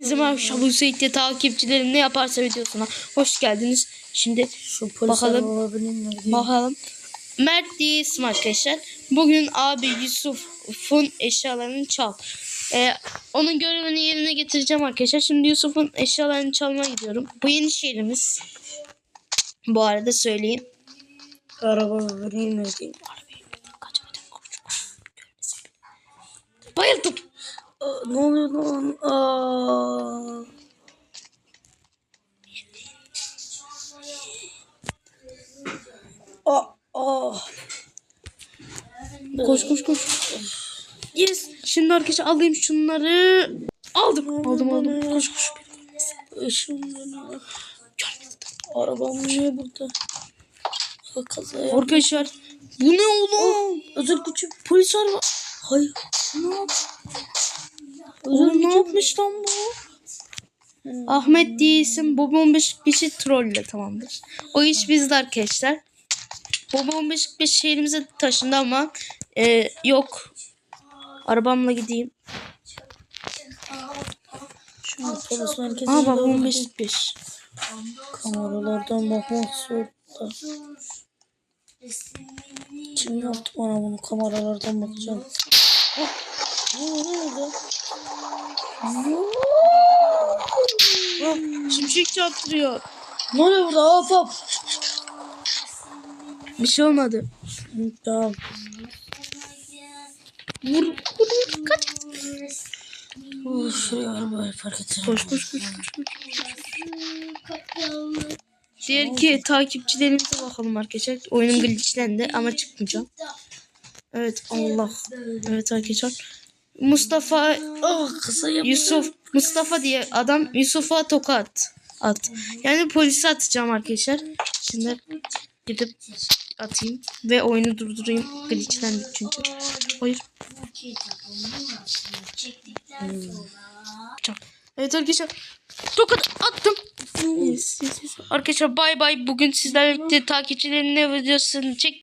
Bizim akşam bu seyirde takipçilerim ne yaparsa videosuna hoş geldiniz. Şimdi Şu Bakalım. bakalım. Mert diye isim arkadaşlar. Bugün abi Yusuf'un eşyalarını çal. Ee, onun görevini yerine getireceğim arkadaşlar. Şimdi Yusuf'un eşyalarını çalmaya gidiyorum. Bu yeni şehrimiz. Bu arada söyleyeyim. Araba vereyim Aa, ne oluyor lan? Aa. Aa, aa. Koş koş koş. Yes. Şimdi arkadaşlar alayım şunları. Aldım. Aldım aldım. Koş koş. Işınlanıyor. Arabam niye burada? Kaza. Arkadaşlar bu ne oğlum? Özel gücü polis araba. Hayır. Ne yap? Oğlum ne yapmış lan bu? Ahmet diye isim bu 15 kişi trolle tamamdır. O iş bizde arkadaşlar. Bu 15 kişi şehrimize taşındı ama e, yok. Arabamla gideyim. Aa bak 15 5. Kameralardan bakmak zorunda. Kim yaptı bana bunu? Kameralardan bakacağım. Oh, ne oldu? Şimşek çarptırıyor. Ne oluyor burada? Hop hop. Bir şey olmadı. Tamam. Vur vur kaç. Şuraya arabayı park edeceğim. Koş koş koş koş. koş. Diğer iki takipçilerimize bakalım arkadaşlar. Oyunum glitchlendi ama çıkmayacağım. Evet Allah. Evet arkadaşlar. Mustafa Ah kısa. Yusuf Mustafa diye adam Yusuf'a tokat at. Yani polise atacağım arkadaşlar. Şimdi gidip atayım ve oyunu durdurayım. Glitchlendi çünkü. Hayır. Yapacağım. Evet arkadaşlar. Tokat attım. Arkadaşlar bay bay. Bugün sizlerle birlikte takipçilerin ne videosunu çek